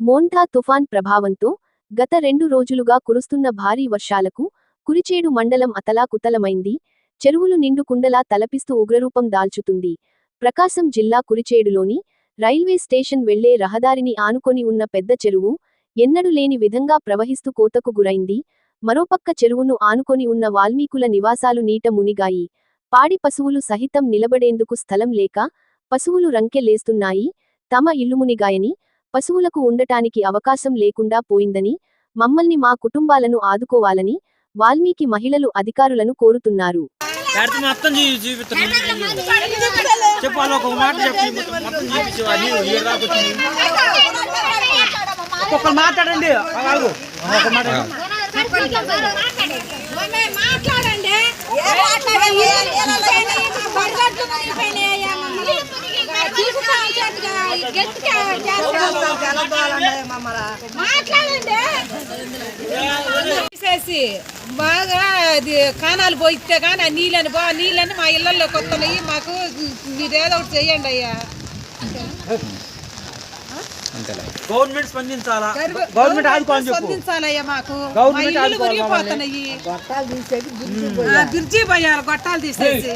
మోంటా తుఫాన్ ప్రభావంతో గత రెండు రోజులుగా కురుస్తున్న భారీ వర్షాలకు కురిచేడు మండలం అతలాకుతలమైంది. చెరువులు నిండు కుండలా తలపిస్తూ ఉగ్రరూపం దాల్చుతుంది. ప్రకాశం జిల్లా కురిచేడులోని రైల్వే స్టేషన్ వెళ్ళే రహదారిని ఆనుకొని ఉన్న పెద్ద చెరువు ఎన్నడూ లేని విధంగా ప్రవహిస్తూ కోతకు గురైంది. మరోపక్క చెరువును ఆనుకొని ఉన్న వాల్మీకుల నివాసాలు నీట మునిగాయి. పాడి పశువులు సహితం నిలబడేందుకు స్థలం లేక పశువులు రంకెలేస్తున్నాయి తమ ఇల్లు మునిగాయని పశువులకు ఉండటానికి అవకాశం లేకుండా పోయిందని మమ్మల్ని మా కుటుంబాలను ఆదుకోవాలని వాల్మీకి మహిళలు అధికారులను కోరుతున్నారు. పెడితే తీసేసి బాగా అది కానాలు పోయితే కానీ ఆ నీళ్ళని బా నీళ్ళని మా ఇళ్ళల్లో కొత్తనవి మాకు మీరు ఏదో ఒకటి చేయండి అయ్యా. గవర్నమెంట్ స్పందించాలా? గవర్నమెంట్ ఆదుకోవాలని చెప్పు. స్పందించాలయ్యా మాకు. గవర్నమెంట్ ఆదుకోవాలి ఆ, బ్రిడ్జి పోయాలి గొట్టాలు తీసేసి.